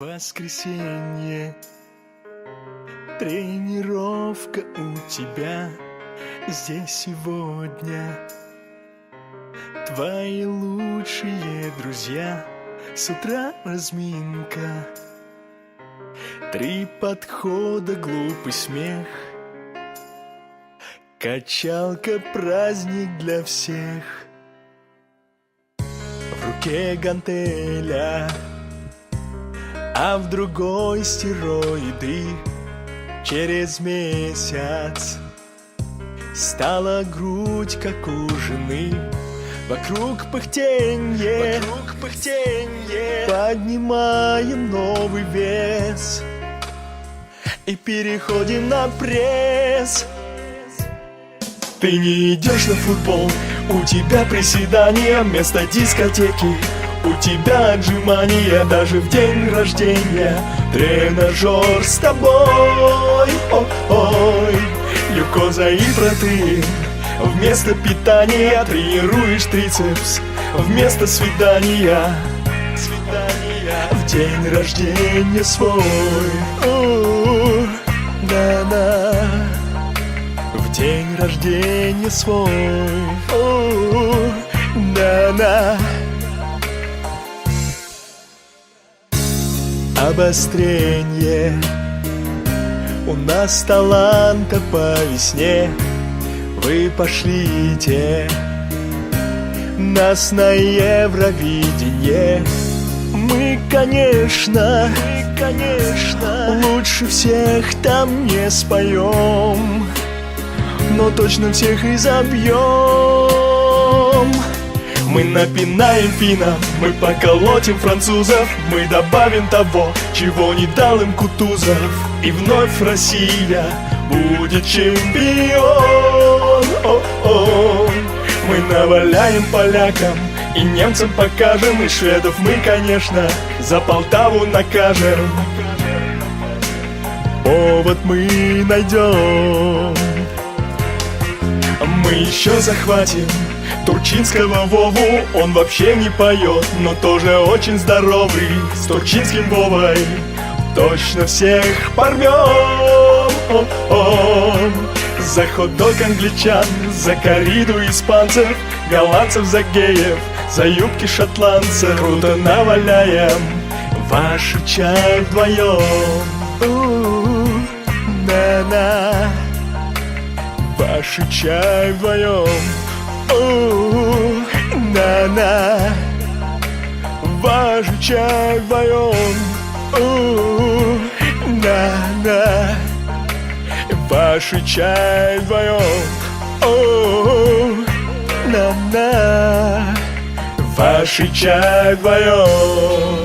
Воскресенье, тренировка у тебя здесь сегодня. Твои лучшие друзья, с утра разминка. Три подхода, глупый смех. Качалка, праздник для всех. В руке гантеля а в другой стероиды Через месяц Стала грудь, как у жены. Вокруг пыхтенье, Вокруг пыхтенье. Поднимаем новый вес. И переходим на пресс. Ты не идешь на футбол У тебя приседания вместо дискотеки у тебя отжимания даже в день рождения. Тренажер с тобой, ой-ой Глюкоза и протеин Вместо питания тренируешь трицепс. Вместо свидания. Свидания В день рождения свой. На-на В день рождения свой. На-на обострение У нас таланта по весне. Вы пошлите нас на Евровидение. Мы, конечно, мы, конечно Лучше всех там не споем Но точно всех и забьем мы напинаем финам, мы поколотим французов Мы добавим того, чего не дал им Кутузов. И вновь Россия будет чемпион. О -о. Мы наваляем полякам и немцам покажем И шведов мы, конечно, за Полтаву накажем. Повод мы найдем Мы еще захватим Турчинского Вову он вообще не поет Но тоже очень здоровый. С турчинским Вовой Точно всех порвем. О -о. За хот-дог англичан За кориду испанцев Голландцев за геев За юбки шотландцев. Круто наваляем Ваш чай вдвоем. На-на Ваш чай вдвоем на-на. Важный чай вдвоем На-на. Ваш чай вдвоем На-на. Ваш чай вдвоем